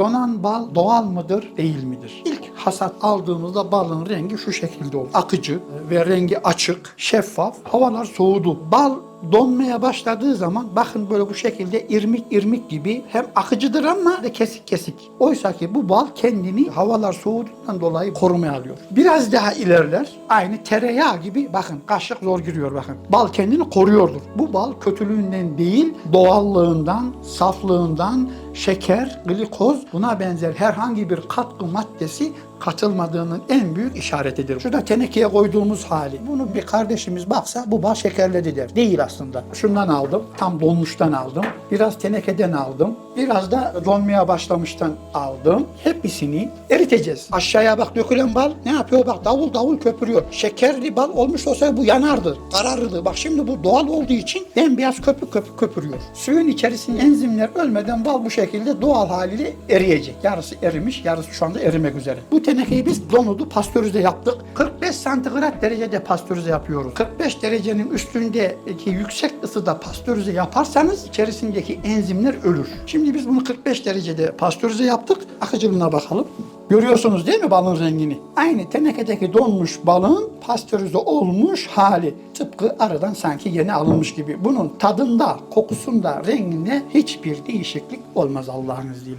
Donan bal doğal mıdır, değil midir? İlk hasat aldığımızda balın rengi şu şekilde olur. Akıcı ve rengi açık, şeffaf. Havalar soğudu. Bal donmaya başladığı zaman bakın böyle bu şekilde irmik irmik gibi hem akıcıdır ama da kesik kesik. Oysa ki bu bal kendini havalar soğuduğundan dolayı korumaya alıyor. Biraz daha ilerler aynı tereyağı gibi bakın kaşık zor giriyor bakın. Bal kendini koruyordur. Bu bal kötülüğünden değil doğallığından, saflığından, şeker, glikoz buna benzer herhangi bir katkı maddesi katılmadığının en büyük işaretidir. Şurada tenekeye koyduğumuz hali. Bunu bir kardeşimiz baksa bu bal şekerledi der. Değil aslında. Şundan aldım. Tam donmuştan aldım. Biraz tenekeden aldım. Biraz da donmaya başlamıştan aldım. Hepsini eriteceğiz. Aşağıya bak dökülen bal ne yapıyor? Bak davul davul köpürüyor. Şekerli bal olmuş olsa bu yanardı. Kararırdı. Bak şimdi bu doğal olduğu için bembeyaz köpük köpük köpürüyor. Suyun içerisinde enzimler ölmeden bal bu şekilde doğal haliyle eriyecek. Yarısı erimiş, yarısı şu anda erimek üzere. Bu tenekeyi biz donudu pastörize yaptık. 45 santigrat derecede pastörize yapıyoruz. 45 derecenin üstündeki yüksek ısıda pastörize yaparsanız içerisindeki enzimler ölür. Şimdi biz bunu 45 derecede pastörize yaptık. Akıcılığına bakalım. Görüyorsunuz değil mi balın rengini? Aynı tenekedeki donmuş balın pastörize olmuş hali. Tıpkı aradan sanki yeni alınmış gibi. Bunun tadında, kokusunda, renginde hiçbir değişiklik olmaz Allah'ın izniyle.